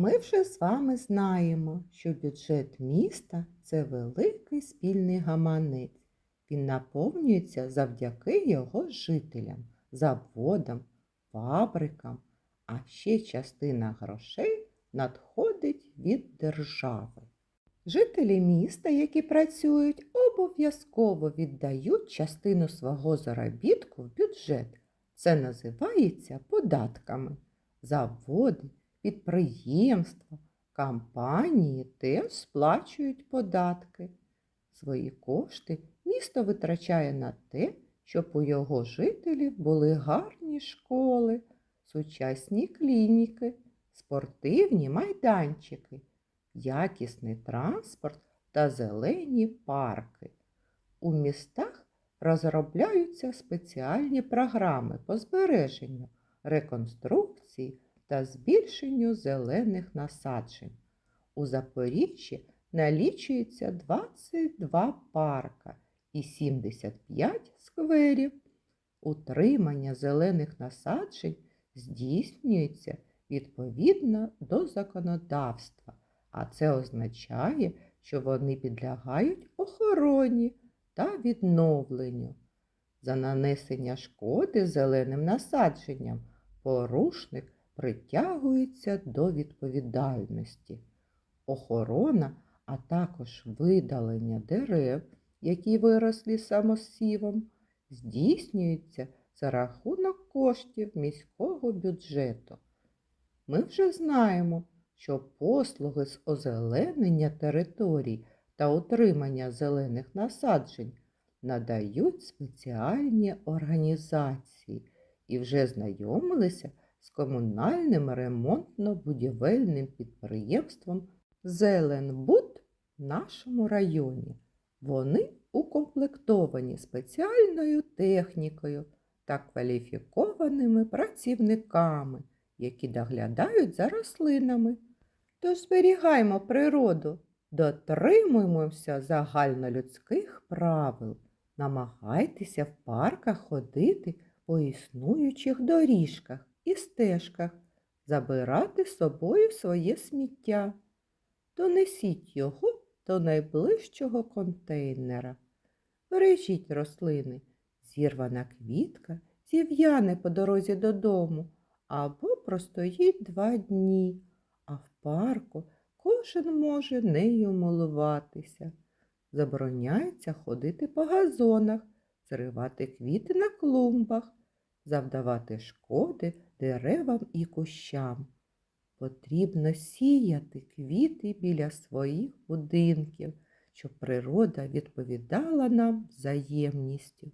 Ми вже з вами знаємо, що бюджет міста це великий спільний гаманець. Він наповнюється завдяки його жителям, заводам, фабрикам, а ще частина грошей надходить від держави. Жителі міста, які працюють, обов'язково віддають частину свого заробітку в бюджет. Це називається податками. Заводи, підприємства, компанії теж сплачують податки. Свої кошти місто витрачає на те, щоб у його жителів були гарні школи, сучасні клініки, спортивні майданчики, якісний транспорт та зелені парки. У містах розробляються спеціальні програми по збереженню, реконструкції та збільшенню зелених насаджень. У Запоріжжі налічується 22 парка і 75 скверів. Утримання зелених насаджень здійснюється відповідно до законодавства, а це означає, що вони підлягають охороні та відновленню. За нанесення шкоди зеленим насадженням порушник притягується до відповідальності. Охорона, а також видалення дерев, які виросли самосівом, здійснюється за рахунок коштів міського бюджету. Ми вже знаємо, що послуги з озеленення територій та утримання зелених насаджень надають спеціальні організації і вже знайомилися з комунальним ремонтно-будівельним підприємством Зеленбуд в нашому районі. Вони укомплектовані спеціальною технікою та кваліфікованими працівниками, які доглядають за рослинами. Тож зберігаймо природу, дотримуємося загальнолюдських правил, намагайтеся в парках ходити по існуючих доріжках і стежках, забирати з собою своє сміття. Донесіть його до найближчого контейнера. Бережіть рослини, зірвана квітка зів'яне по дорозі додому або простоїть два дні, а в парку кожен може нею милуватися. Забороняється ходити по газонах, зривати квіти на клумбах, завдавати шкоди деревам і кущам. Потрібно сіяти квіти біля своїх будинків, щоб природа відповідала нам взаємністю.